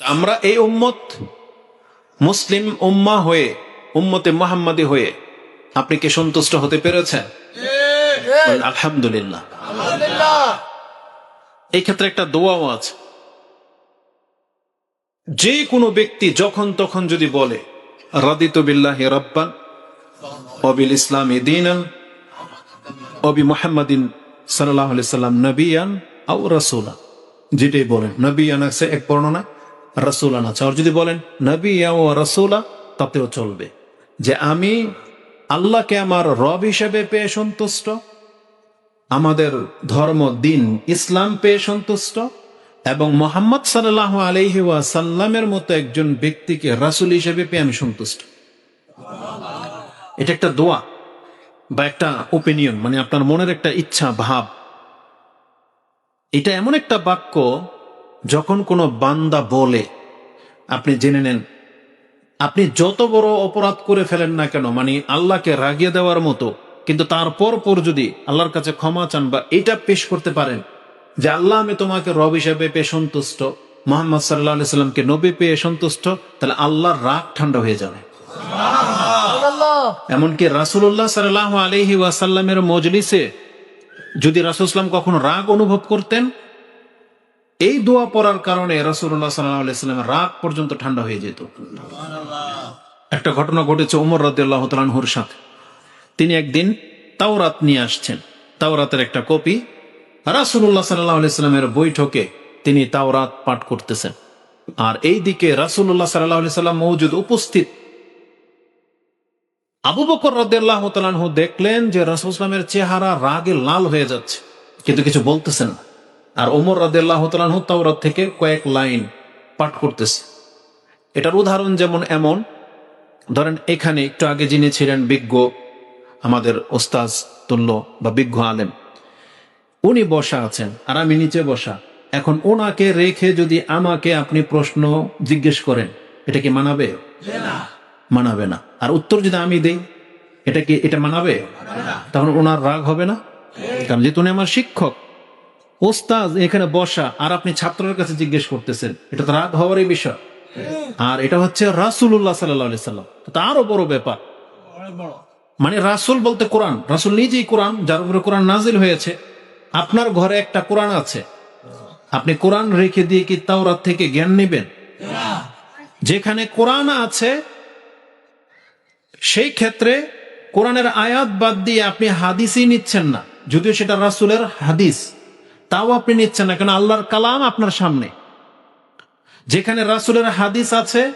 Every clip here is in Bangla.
আমরা এই উম্মত মুসলিম উম্মা হয়ে, উম্মতে মোহাম্মদী হয়ে, আপনি কি সন্তুষ্ট হতে পেরেছেন? আলহামদুলিল্লাহ। এই ক্ষেত্রে একটা দোয়াও আছে। যে কোনো ব্যক্তি যখন তখন যদি বলে, রাদিত বিল্লাহ রব্বান অবিল ইসলাম দিনান অবি মোহাম্মদিন সাল্লাহ সাল্লাম নবিয়ান আও রাসুলা যেটাই বলেন, নবিয়ান আছে এক বর্ণনা রাসুলান আছে আর যদি বলেন নবিয়া ও রাসুলা তাতেও চলবে। যে আমি আল্লাহকে আমার রব হিসেবে পেয়ে সন্তুষ্ট, আমাদের ধর্ম, দিন, ইসলাম পেয়ে সন্তুষ্ট, এবং মোহাম্মদ সাল্লাহ আলহি সাল্লামের মতো একজন ব্যক্তিকে রাসুল হিসেবে পেয়ে আমি সন্তুষ্ট। এটা একটা দোয়া বা একটা ওপিনিয়ন মানে আপনার মনের একটা ইচ্ছা, ভাব। এটা এমন একটা বাক্য যখন কোনো বান্দা বলে আপনি জেনে নেন আপনি যত বড় অপরাধ করে ফেলেন না কেন মানে আল্লাহকে রাগিয়ে দেওয়ার মতো কিন্তু তারপর পর যদি আল্লাহর কাছে ক্ষমা চান বা এটা পেশ করতে পারেন যে আল্লাহ আমি তোমাকে রব হিসেবে পেয়ে সন্তুষ্ট মোহাম্মদ সাল্লাহ সাল্লামকে নবী পেয়ে সন্তুষ্ট তাহলে আল্লাহর রাগ ঠান্ডা হয়ে যাবে। এমনকি রাসুল্লাহ সাল্লাহ আলহি ওয়াসাল্লামের মজলিসে যদি রাসুলাম কখনো রাগ অনুভব করতেন এই দোয়া পড়ার কারণে রাসুল্লাহ সাল্লাহ আলাইস্লামের রাগ পর্যন্ত ঠান্ডা হয়ে যেত। একটা ঘটনা ঘটেছে ওমর রাদিয়াল্লাহ তালানহুর সাথে। তিনি একদিন তাওরাত নিয়ে আসছেন। তাওরাতের একটা কপি রাসুল্লাহ সাল্লাহ আলাইস্লামের বৈঠকে তিনি তাওরাত পাঠ করতেছেন। আর এই দিকে রাসুল্লাহ সাল্লাম মৌজুদ উপস্থিত। আবু বকর রদাল্লাহ তালানহু দেখলেন যে রাসুলামের চেহারা রাগে লাল হয়ে যাচ্ছে কিন্তু কিছু বলতেছেন না। আর ওমর রাদিয়াল্লাহ তালানহু তাওরাত থেকে কয়েক লাইন পাঠ করতেছে। এটার উদাহরণ যেমন এমন ধরেন এখানে একটু আগে যিনি ছিলেন বিজ্ঞ আমাদের ওস্তাজ তুল্য বা বিজ্ঞ আলেম উনি বসা আছেন আর আমি নিচে বসা। এখন ওনাকে রেখে যদি আমাকে আপনি প্রশ্ন জিজ্ঞেস করেন এটা কি মানাবে? মানাবে না। আর উত্তর যদি আমি দেই এটা কি এটা মানাবে? তখন ওনার রাগ হবে না? কারণ যেহেতু উনি আমার শিক্ষক ওস্তাজ এখানে বসা, আর আপনি ছাত্রের কাছে জিজ্ঞেস করতেছেন। এটা তো রাগ হওয়ারই বিষয়। আর এটা হচ্ছে রাসুল্লাহ সাল্লাহ সাল্লাম। তো আরও বড় ব্যাপার। মানে রাসুল বলতে কোরআন। রাসুল নিজেই কোরআন, যার উপরে কোরআন নাজিল হয়েছে। আপনার ঘরে একটা কোরআন আছে। আপনি কোরআন রেখে দিয়ে কি তাওরাত থেকে জ্ঞান নেবেন? যেখানে কোরআন আছে, সেই ক্ষেত্রে কোরআনের আয়াত বাদ দিয়ে আপনি হাদিসই নিচ্ছেন না। যদিও সেটা রাসুলের হাদিস। তাও আপনি নিচ্ছেন না কেন আল্লাহর কালাম আপনার সামনে। যেখানে রাসুলের হাদিস আছে,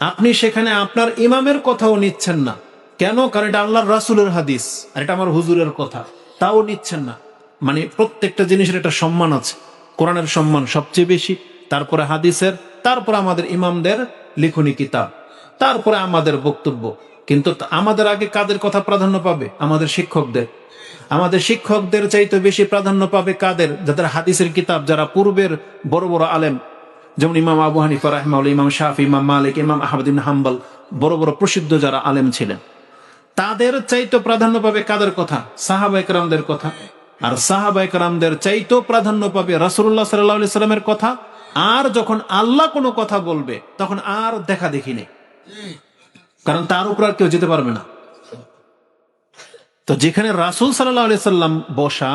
আপনি সেখানে আপনার ইমামের কথাও নিচ্ছেন না। কেন? কারণ এটা আল্লাহর রাসুলের হাদিস, আর এটা আমার হুজুরের কথা। তাও নিচ্ছেন না। মানে প্রত্যেকটা জিনিসের একটা সম্মান আছে। কোরআনের সম্মান সবচেয়ে বেশি, তারপরে হাদিসের, তারপরে আমাদের ইমামদের লিখনি কিতাব, তারপরে আমাদের বক্তব্য। কিন্তু আমাদের আগে কাদের কথা প্রাধান্য পাবে? আমাদের শিক্ষকদের। আমাদের শিক্ষকদের চাইতে বেশি প্রাধান্য পাবে কাদের? যাদের হাদিসের কিতাব, যারা পূর্বের বড় বড় আলেম, যেমন ইমাম আবু হানিফা রাহমাউল ইমাম শাফি, ইমাম মালিক, ইমাম আহমদিন হাম্বাল, বড় বড় প্রসিদ্ধ যারা আলেম ছিলেন। তাদের চাইতো প্রাধান্য পাবে কাদের কথা? সাহাবা একরামদের কথা। আর সাহাবা একরামদের চাইতো প্রাধান্য পাবে রাসুল্লাহ সাল্লাহ সাল্লামের কথা। আর যখন আল্লাহ কোনো কথা বলবে, তখন আর দেখা দেখি নেই। কারণ তার উপর আর কেউ যেতে পারবে না। তো যেখানে রাসুল সাল্লাম বসা,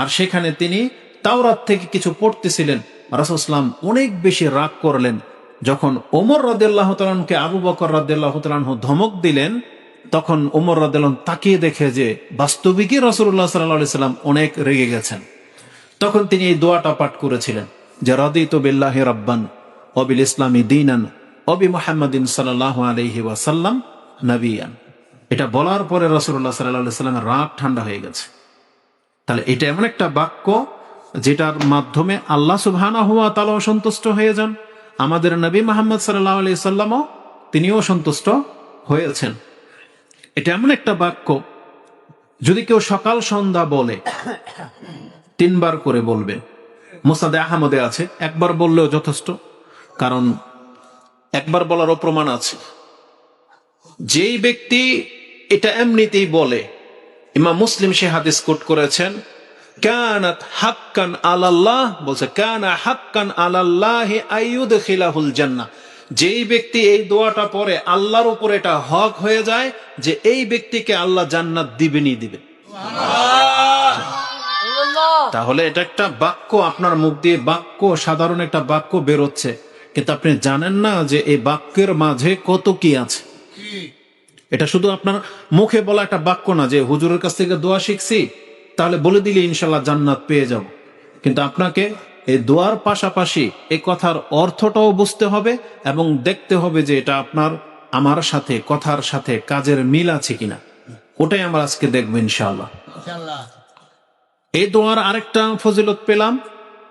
আর সেখানে তিনি তাওরাত থেকে কিছু পড়তেছিলেন রাসুলাম অনেক বেশি রাগ করলেন। যখন ওমর রাদিল্লাহ আবু বকর রাদিল্লাহ ধমক দিলেন, তখন ওমর রাদিল্লাহ তাকিয়ে দেখে যে বাস্তবিকই রসুল্লাহ সাল্লাহ সাল্লাম অনেক রেগে গেছেন। তখন তিনি এই দোয়াটা পাঠ করেছিলেন যে, রদিত বিল্লাহ রব্বান অবিল ইসলামী দিনান অবি মোহাম্মদিন সাল্লাহ আলহি ওয়াসাল্লাম নবিয়ান। এটা বলার পরে রসুল্লাহ সাল্লাহ সাল্লামের রাগ ঠান্ডা হয়ে গেছে। তাহলে এটা এমন একটা বাক্য যেটার মাধ্যমে আল্লাহ সুবহানা হুয়া তালাও সন্তুষ্ট হয়ে যান। আমাদের নবী মোহাম্মদ সাল্লাহ আলি সাল্লামও তিনিও সন্তুষ্ট হয়েছেন। এটা এমন একটা বাক্য, যদি কেউ সকাল সন্ধ্যা বলে, তিনবার করে বলবে। মোসাদে আহমদে আছে, একবার বললেও যথেষ্ট, কারণ একবার বলারও প্রমাণ আছে। যেই ব্যক্তি এটা এমনিতেই বলে। ইমাম মুসলিম সে হাদিস কোট করেছেন কানাত হাক্কান আলাল্লাহ বলছে কানা হাক্কান আলাল্লাহ আইয়ুদ খিলাহুল জান্নাহ যেই ব্যক্তি এই দোয়াটা পড়ে আল্লাহর উপর এটা হক হয়ে যায় যে এই ব্যক্তিকে আল্লাহ জান্নাত দিবেনই দিবেন। তাহলে এটা একটা বাক্য আপনার মুখ দিয়ে বাক্য সাধারণ একটা বাক্য বেরোচ্ছে। কিন্তু আপনি জানেন না যে এই বাক্যের মাঝে কত কি আছে? এটা শুধু আপনার মুখে বলা একটা বাক্য না যে হুজুরের কাছ থেকে দোয়া শিখছি তাহলে বলে দিলে ইনশাল্লাহ জান্নাত পেয়ে যাব। কিন্তু আপনাকে এই দোয়ার পাশাপাশি এই কথার অর্থটাও বুঝতে হবে এবং দেখতে হবে যে এটা আপনার আমার সাথে কথার সাথে কাজের মিল আছে কিনা। ওটাই আমরা আজকে দেখব ইনশাআল্লাহ। এই দোয়ার আরেকটা ফজিলত পেলাম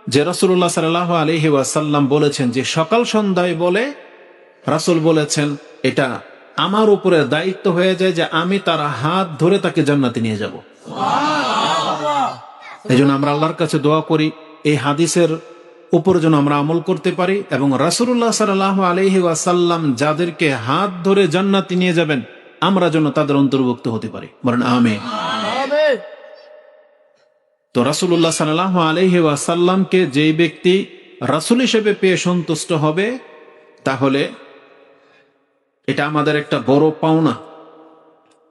যে রাসুল্লাহ সাল্লাহ আলহি ওয়াসাল্লাম বলেছেন যে সকাল সন্ধ্যায় বলে রাসুল বলেছেন এটা আমার উপরে দায়িত্ব হয়ে যায় যে আমি তার হাত ধরে তাকে জান্নাতে নিয়ে যাব। এই জন্য আমরা আল্লাহর কাছে দোয়া করি এই হাদিসের উপর যেন আমরা আমল করতে পারি এবং রাসুল্লাহ সাল্লাহ আলহি ওয়াসাল্লাম যাদেরকে হাত ধরে জান্নাতে নিয়ে যাবেন আমরা যেন তাদের অন্তর্ভুক্ত হতে পারি। বলেন আমে তো রাসুল্লাহ সাল্লাহ আলহি ওয়াসাল্লামকে যেই ব্যক্তি রাসুল হিসেবে পেয়ে সন্তুষ্ট হবে তাহলে এটা আমাদের একটা বড় পাওনা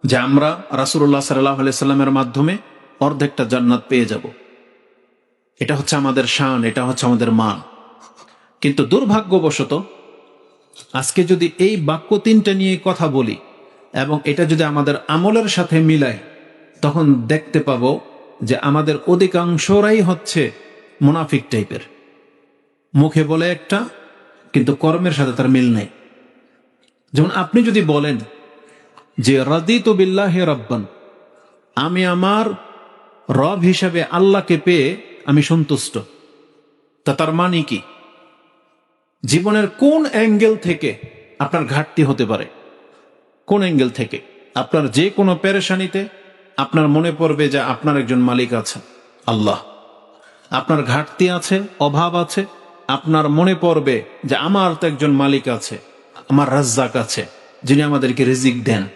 যে আমরা রাসুল্লাহ সাল্লাহ সাল্লামের মাধ্যমে অর্ধেকটা জান্নাত পেয়ে যাব। এটা হচ্ছে আমাদের শান, এটা হচ্ছে আমাদের মান। কিন্তু দুর্ভাগ্যবশত আজকে যদি এই বাক্য তিনটা নিয়ে কথা বলি এবং এটা যদি আমাদের আমলের সাথে মিলাই তখন দেখতে পাবো যে আমাদের অধিকাংশরাই হচ্ছে মুনাফিক টাইপের। মুখে বলে একটা, কিন্তু কর্মের সাথে তার মিল নেই। যেমন আপনি যদি বলেন যে, রাদিত বিল্লাহে রব্বান আমি আমার রব হিসাবে আল্লাহকে পেয়ে আমি সন্তুষ্ট। তা তার মানে কি? জীবনের কোন অ্যাঙ্গেল থেকে আপনার ঘাটতি হতে পারে? কোন অ্যাঙ্গেল থেকে? আপনার যে কোনো পেরেশানিতে আপনার মনে পড়বে যে, আপনার একজন মালিক আছেন, আল্লাহ। আপনার ঘাটতি আছে, অভাব আছে, আপনার মনে পড়বে যে, আমার তো একজন মালিক আছে। আমার রাজ্জাক আছে, যিনি আমাদেরকে রিজিক দেন।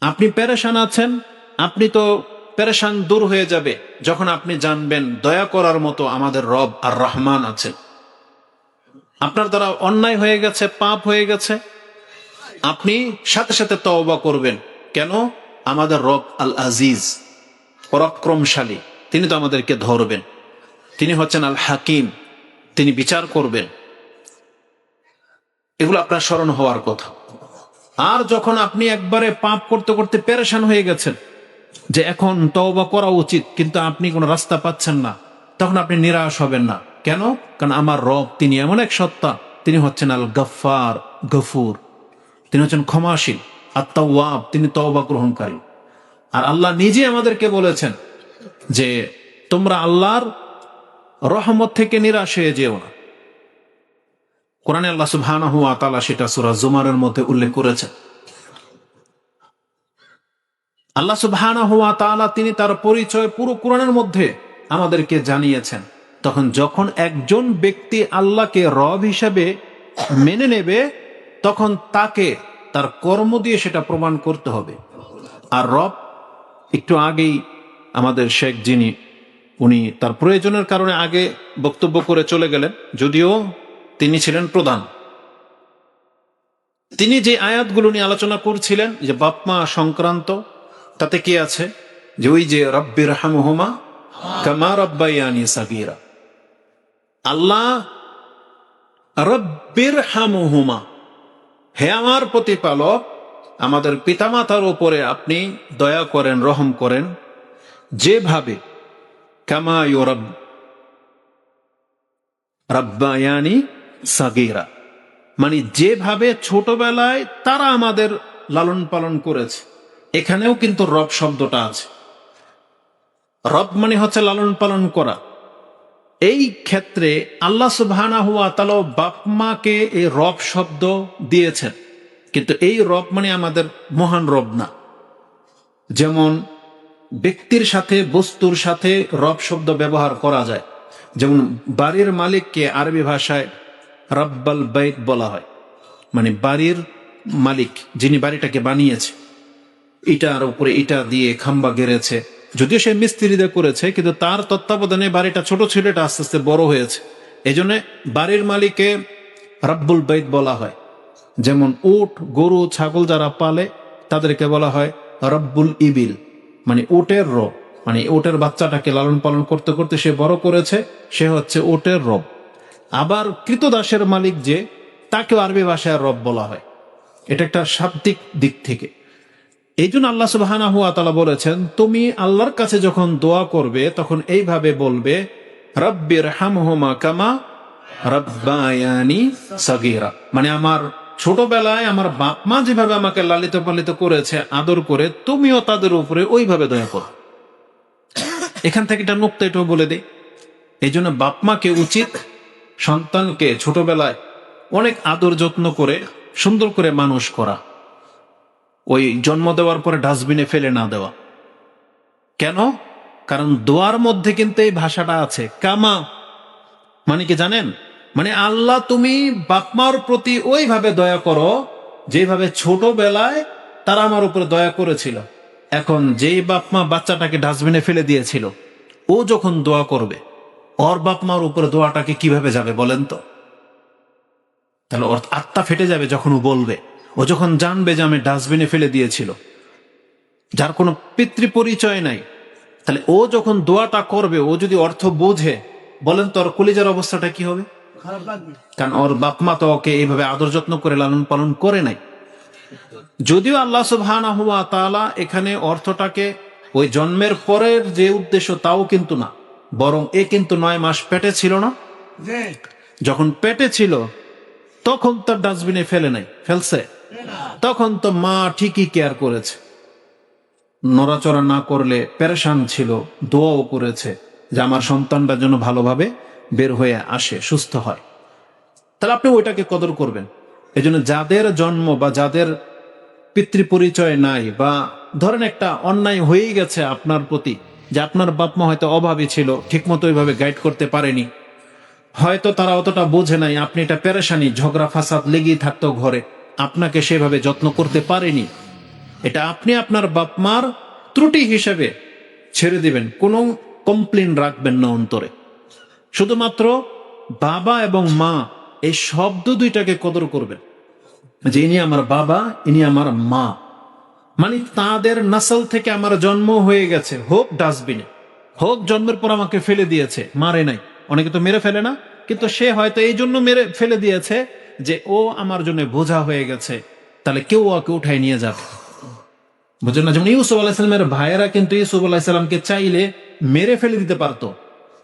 আপনি পেরেশান আছেন, আপনি তো প্যারেশান দূর হয়ে যাবে, যখন আপনি জানবেন দয়া করার মতো আমাদের রব আর রহমান আছেন। আপনার দ্বারা অন্যায় হয়ে গেছে, পাপ হয়ে গেছে। আপনি সাথে সাথে তওবা করবেন। কেন? আমাদের রব আল আজিজ পরাক্রমশালী, তিনি তো আমাদেরকে ধরবেন। তিনি হচ্ছেন আল হাকিম তিনি বিচার করবেন। এগুলো আপনার স্মরণ হওয়ার কথা। আর যখন আপনি একবারে পাপ করতে করতে পেরেশান হয়ে গেছেন, যে এখন তওবা করা উচিত, কিন্তু আপনি কোনো রাস্তা পাচ্ছেন না, তখন আপনি নিরাশ হবেন না। কেন? কারণ আমার রব তিনি এমন এক সত্তা, তিনি হচ্ছেন আল গফার। গফুর তিনি হচ্ছেন ক্ষমাশীল আত্মাওয়াব তিনি তওবা গ্রহণকারী। আর আল্লাহ নিজে আমাদেরকে বলেছেন যে, তোমরা আল্লাহর রহমত থেকে নিরাশ হয়ে যেও না। কোরআনে আল্লাহ সুবহানাহু ওয়া তাআলা সেটা সূরা জুমারের মধ্যে উল্লেখ করেছেন। আল্লাহ সুবহানাহু ওয়া তাআলা তিনি তার পরিচয় পুরো কোরআনের মধ্যে আমাদেরকে জানিয়েছেন। তখন যখন একজন ব্যক্তি আল্লাহকে রব হিসাবে মেনে নেবে, তখন তাকে তার কর্ম দিয়ে সেটা প্রমাণ করতে হবে। আর রব একটু আগেই আমাদের শেখ যিনি, উনি তার প্রয়োজনের কারণে আগে বক্তব্য করে চলে গেলেন। যদিও তিনি ছিলেন প্রধান। তিনি যে আয়াতগুলো নিয়ে আলোচনা করছিলেন, যে বাপমা সংক্রান্ত, তাতে কি আছে? যে ওই যে রব্বির হামহুমা কামা রব্বাইয়ানি সাগীরা। আল্লাহ রব্বির হামহুমা হে আমার প্রতিপালক, আমাদের পিতামাতার উপরে আপনি দয়া করেন, রহম করেন, যেভাবে কামা ইউরব রব্বায়ানি সাগীরা। মানে যেভাবে ছোটবেলায় তারা আমাদের লালন পালন করেছে, এখানেও কিন্তু রব শব্দটা আছে। রব মানে হচ্ছে লালন পালন করা। এই ক্ষেত্রে আল্লাহ সুবহানা হুয়া তালা বাপ মাকে এই রব শব্দ দিয়েছেন। কিন্তু এই রব মানে আমাদের মহান রব না। যেমন ব্যক্তির সাথে বস্তুর সাথে রব শব্দ ব্যবহার করা যায়। যেমন বাড়ির মালিককে আরবি ভাষায় রব্বাল বাইত বলা হয়। মানে বাড়ির মালিক, যিনি বাড়িটাকে বানিয়েছে। ইটার উপরে ইটা দিয়ে খাম্বা গেড়েছে। যদিও সে মিস্ত্রিদের করেছে, কিন্তু তার তত্ত্বাবধানে বাড়িটা ছোট ছিল, এটা আস্তে আস্তে বড় হয়েছে। এই জন্য বাড়ির মালিককে রাব্বুল বাইত বলা হয়। যেমন উট, গরু, ছাগল যারা পালে, তাদেরকে বলা হয় রব্বুল ইবিল। মানে উটের রব। মানে উটের বাচ্চাটাকে লালন পালন করতে করতে সে বড় করেছে, সে হচ্ছে উটের রব। আবার কৃতদাসের মালিক যে, তাকেও আরবি ভাষায় রব বলা হয়। এটা একটা শাব্দিক দিক থেকে। এই জন্য আল্লাহ সুবাহানা বলেছেন, তুমি আল্লাহর কাছে যখন দোয়া করবে, তখন এইভাবে বলবে রব্বির হামহুমা কামা রব্বায়ানি সাগীরা। মানে আমার ছোটবেলায় আমার বাপ মা যেভাবে আমাকে লালিত পালিত করেছে, আদর করে, তুমিও তাদের উপরে ওইভাবে দয়া করো। এখান থেকে এটা নুক্তা এটাও বলে দেই। এই জন্য বাপ মাকে উচিত সন্তানকে ছোটবেলায় অনেক আদর যত্ন করে, সুন্দর করে মানুষ করা। ওই জন্ম দেওয়ার পরে ডাস্টবিনে ফেলে না দেওয়া। কেন? কারণ দোয়ার মধ্যে কিন্তু এই ভাষাটা আছে, কামা। মানে কি জানেন? মানে আল্লাহ তুমি বাপমার প্রতি ওইভাবে দয়া করো, যেভাবে ছোটবেলায় তারা আমার উপরে দয়া করেছিল। এখন যেই বাপমা বাচ্চাটাকে ডাস্টবিনে ফেলে দিয়েছিল, ও যখন দোয়া করবে ওর বাপমার উপরে দোয়াটাকে কীভাবে যাবে বলেন তো? তাহলে ওর আত্মা ফেটে যাবে যখন ও বলবে। ও যখন জানবে যে আমি ডাস্টবিনে ফেলে দিয়েছিল। যার কোনো পিতৃ পরিচয় নাই। তাহলে ও যখন দোয়াটা করবে, ও যদি অর্থ বোঝে, বলেন তো ওর কলিজার অবস্থাটা কি হবে? কারণ ওর বাপ মা তো ওকে এইভাবে আদর যত্ন করে লালন পালন করে নাই। যদিও আল্লাহ সুবহানাহু ওয়া তাআলা এখানে অর্থটাকে ওই জন্মের পরের যে উদ্দেশ্য, তাও কিন্তু না। বরং এ কিন্তু নয় মাস পেটে ছিল না। যখন পেটে ছিল তখন তার ডাস্টবিনে ফেলে নাই ফেলছে। তখন তো মা ঠিকই কেয়ার করেছে। নড়াচড়া না করলে পেরেশান ছিল দোয়াও করেছে যে আমার সন্তানটা যেন ভালোভাবে বের হয়ে আসে সুস্থ হয়। তাহলে আপনি ওইটাকে কদর করবেন। এই জন্য যাদের জন্ম বা যাদের পিতৃ পরিচয় নাই বা ধরেন একটা অন্যায় হয়েই গেছে আপনার প্রতি যে আপনার বাপ মা হয়তো অভাবী ছিল, ঠিকমতো ওইভাবে গাইড করতে পারেনি। হয়তো তারা অতটা বোঝে নাই, আপনি এটা পেরেশানি, ঝগড়া, ফাসাদ লেগেই থাকতো ঘরে। আপনাকে সেভাবে যত্ন করতে পারেনি। এটা আপনি আপনার বাপ মার ত্রুটি হিসেবে ছেড়ে দিবেন, কোনো কমপ্লেন রাখবেন না অন্তরে। শুধুমাত্র বাবা এবং মা এই শব্দ দুইটাকে কদর করবেন। যে ইনি আমার বাবা, ইনি আমার মা। মানে তাদের নাসল থেকে আমার জন্ম হয়ে গেছে। হোক ডাস্টবিনে, হোক জন্মের পর আমাকে ফেলে দিয়েছে, মারে নাই। অনেকে তো মেরে ফেলে না, কিন্তু সে হয়তো এই জন্য মেরে ফেলে দিয়েছে যে ও আমার জন্য বোঝা হয়ে গেছে। তাহলে কেউ ওকে উঠাই নিয়ে যাবে। বুঝলেন না? যেমন ইউসুফ আলাহিসাল্লামের ভাইয়েরা কিন্তু ইউসুফ আলাহিসাল্লামকে চাইলে মেরে ফেলে দিতে পারতো।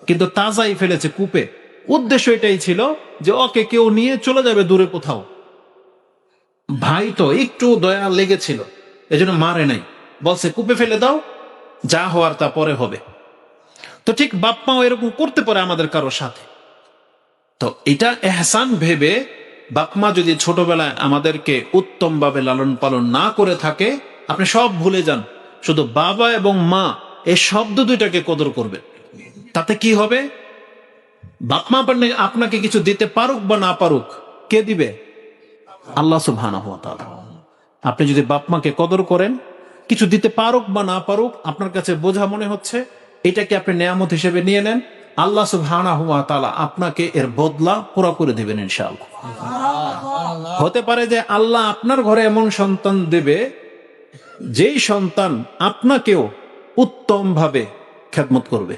কিন্তু তাজাই ফেলেছে কূপে। উদ্দেশ্য এটাই ছিল যে ওকে কেউ নিয়ে চলে যাবে দূরে কোথাও। ভাই তো একটু দয়া লেগেছিল। এজন্য মারে নাই। বলছে, কূপে ফেলে দাও, যা হওয়ার তা পরে হবে। তো ঠিক বাপ্পাও এরকম করতে পারে আমাদের কারোর সাথে। তো এটা এহসান ভেবে বাপমা যদি ছোটবেলায় আমাদেরকে উত্তম ভাবে লালন পালন না করে থাকে, আপনি সব ভুলে যান। শুধু বাবা এবং মা, এই শব্দ দুইটাকে কদর করবে। তাতে কি হবে? বাপমা আপনাকে কিছু দিতে পারুক বা না পারুক, কে দিবে? আল্লাহ সুবহানাহু ওয়া তাআলা। আপনি যদি বাপমাকে কদর করেন কিছু দিতে পারুক বা না পারুক আপনার কাছে বোঝা মনে হচ্ছে এটাকে আপনি নেয়ামত হিসেবে নিয়ে নেন। আল্লাহ সুবহানাহু হুয়া তালা আপনাকে এর বদলা পুরো করে দেবেন ইনশাআল্লাহ। হতে পারে যে আল্লাহ আপনার ঘরে এমন সন্তান দেবে যেই সন্তান আপনাকেও উত্তম ভাবে খেদমত করবে।